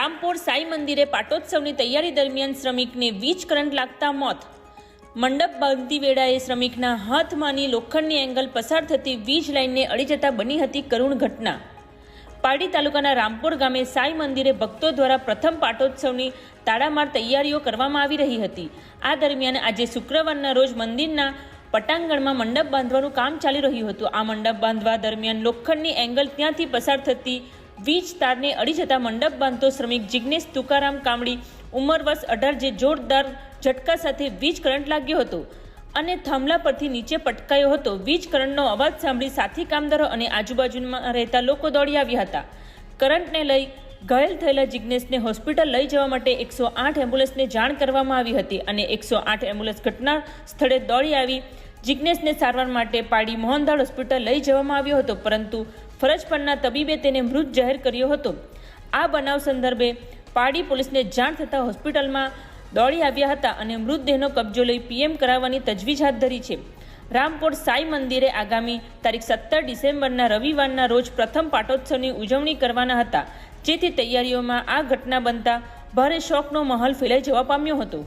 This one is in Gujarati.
રામપોર સાઈ મંદિરે પાટોત્સવની તૈયારી દરમિયાન શ્રમિકને વીજ કરંટ લાગતા મોત. મંડપ બાંધતી વેળાએ શ્રમિકના હાથમાંની લોખંડની એંગલ પસાર થતી વીજ લાઇનને અડી જતા બની હતી કરુણ ઘટના. પારડી તાલુકાના રામપુર ગામે સાઈ મંદિરે ભક્તો દ્વારા પ્રથમ પાટોત્સવની તાળામાર તૈયારીઓ કરવામાં આવી રહી હતી. આ દરમિયાન આજે શુક્રવારના રોજ મંદિરના પટાંગણમાં મંડપ બાંધવાનું કામ ચાલી રહ્યું હતું. આ મંડપ બાંધવા દરમિયાન લોખંડની એંગલ ત્યાંથી પસાર થતી વીજ તારને અડી જતા મંડપ બાંધતો શ્રમિક જિજ્ઞેશ તુકારામ કામડી ઉંમર વર્ષ અઢાર જે જોરદાર ઝટકા સાથે વીજ કરંટ લાગ્યો હતો અને થાંભલા પરથી નીચે પટકાયો હતો. વીજ કરંટનો અવાજ સાંભળી સાથી કામદારો અને આજુબાજુમાં રહેતા લોકો દોડી આવ્યા હતા. કરંટને લઈ ઘાયલ થયેલા જિજ્ઞેશને હોસ્પિટલ લઈ જવા માટે એકસો આઠ એમ્બ્યુલન્સને જાણ કરવામાં આવી હતી અને એકસો આઠ એમ્બ્યુલન્સ ઘટના સ્થળે દોડી આવી જિજ્ઞેશને સારવાર માટે પાડી મોહનદાળ હોસ્પિટલ લઈ જવામાં આવ્યો હતો, પરંતુ ફરજ પરના તબીબે તેને મૃત જાહેર કર્યો હતો. આ બનાવ સંદર્ભે પાડી પોલીસને જાણ થતાં હોસ્પિટલમાં દોડી આવ્યા હતા અને મૃતદેહનો કબજો લઈ પીએમ કરાવવાની તજવીજ હાથ ધરી છે. રામપોર સાઈ મંદિરે આગામી તારીખ સત્તર ડિસેમ્બરના રવિવારના રોજ પ્રથમ પાટોત્સવની ઉજવણી કરવાના હતા, જેથી તૈયારીઓમાં આ ઘટના બનતા ભારે શોકનો માહોલ ફેલાઈ જવા પામ્યો હતો.